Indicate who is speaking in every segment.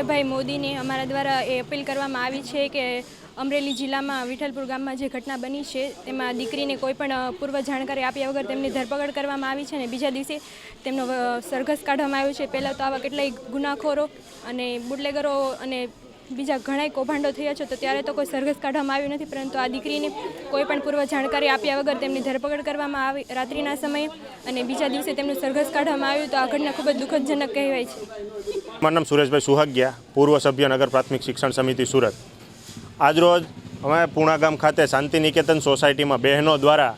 Speaker 1: નરેન્દ્રભાઈ મોદીને અમારા દ્વારા એ અપીલ કરવામાં આવી છે કે અમરેલી જિલ્લામાં વિઠ્ઠલપુર ગામમાં જે ઘટના બની છે, તેમાં દીકરીને કોઈપણ પૂર્વ જાણકારી આપ્યા વગર તેમની ધરપકડ કરવામાં આવી છે અને બીજા દિવસે તેમનો સરઘસ કાઢવામાં આવ્યો છે. પહેલાં તો આવા કેટલાય ગુનાખોરો અને બુટલેગરો અને બીજા ઘણાય કૌભાંડો થયા છે, તો ત્યારે તો કોઈ સરઘસ કાઢવામાં આવ્યું નથી, પરંતુ આ દીકરીને કોઈ પણ પૂર્વ જાણકારી આપ્યા વગર તેમની ધરપકડ કરવામાં આવી રાત્રિના સમયે અને બીજા દિવસે તેમનું સરઘસ કાઢવામાં આવ્યું, તો આ ઘટના ખૂબ જ દુઃખદજનક કહેવાય છે.
Speaker 2: મારું નામ સુરેશભાઈ સુહાગ્યા, પૂર્વ સભ્ય નગર પ્રાથમિક શિક્ષણ સમિતિ સુરત. આજરોજ અમે પૂણાગામ ખાતે શાંતિ નિકેતન સોસાયટીમાં બહેનો દ્વારા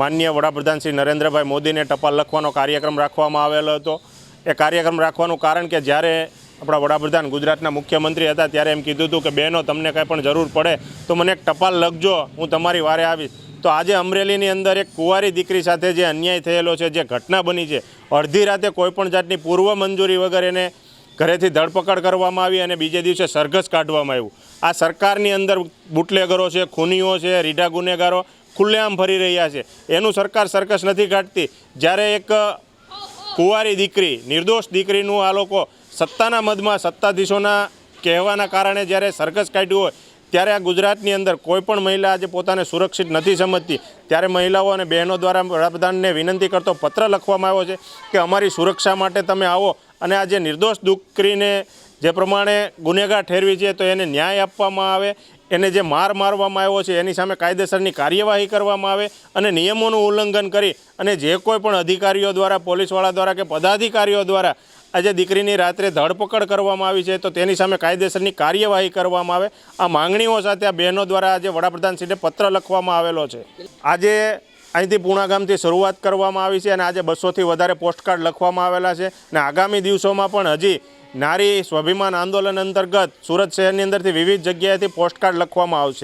Speaker 2: માનનીય વડાપ્રધાન શ્રી નરેન્દ્રભાઈ મોદીને ટપાલ લખવાનો કાર્યક્રમ રાખવામાં આવેલો હતો. એ કાર્યક્રમ રાખવાનું કારણ કે જ્યારે આપણા વડાપ્રધાન ગુજરાતના મુખ્યમંત્રી હતા ત્યારે એમ કીધું હતું કે, બહેનો, તમને કાંઈ પણ જરૂર પડે તો મને એક ટપાલ લખજો, હું તમારી વારે આવીશ. તો આજે અમરેલીની અંદર એક કુંવારી દીકરી સાથે જે અન્યાય થયેલો છે, જે ઘટના બની છે, અડધી રાતે કોઈપણ જાતની પૂર્વ મંજૂરી વગર એને ઘરેથી ધરપકડ કરવામાં આવી અને બીજે દિવસે સરઘસ કાઢવામાં આવ્યું. આ સરકારની અંદર બુટલેગરો છે, ખૂનીઓ છે, રીઢા ગુનેગારો ખુલ્લેઆમ ફરી રહ્યા છે. એનું સરકાર સરકસ નથી કાઢતી. જ્યારે એક કુંવારી દીકરી, નિર્દોષ દીકરીનું આ લોકો સત્તાના મદમાં સત્તાધીશોના કહેવાના કારણે જ્યારે સરઘસ કાઢ્યું હોય, ત્યારે આ ગુજરાતની અંદર કોઈ પણ મહિલા આજે પોતાને સુરક્ષિત નથી સમજતી. ત્યારે મહિલાઓ અને બહેનો દ્વારા વડાપ્રધાનને વિનંતી કરતો પત્ર લખવામાં આવ્યો છે કે અમારી સુરક્ષા માટે તમે આવો અને આ જે નિર્દોષ દીકરીને જે પ્રમાણે ગુનેગાર ઠેરવી છે, તો એને ન્યાય આપવામાં આવે. એને જે માર મારવામાં આવ્યો છે, એની સામે કાયદેસરની કાર્યવાહી કરવામાં આવે અને નિયમોનું ઉલ્લંઘન કરી અને જે કોઈ પણ અધિકારીઓ દ્વારા, પોલીસવાળા દ્વારા કે પદાધિકારીઓ દ્વારા આજે દીકરીની રાત્રે ધરપકડ કરવામાં આવી છે, તો તેની સામે કાયદેસરની કાર્યવાહી કરવામાં આવે. આ માંગણીઓ સાથે આ બહેનો દ્વારા આજે વડાપ્રધાનશ્રીને પત્ર લખવામાં આવેલો છે. આજે અહીંથી પૂણા શરૂઆત કરવામાં આવી છે અને આજે બસોથી વધારે પોસ્ટકાર્ડ લખવામાં આવેલા છે. અને આગામી દિવસોમાં પણ હજી નારી સ્વાભિમાન આંદોલન અંતર્ગત સુરત શહેરની અંદરથી વિવિધ જગ્યાએથી પોસ્ટકાર્ડ લખવામાં આવશે.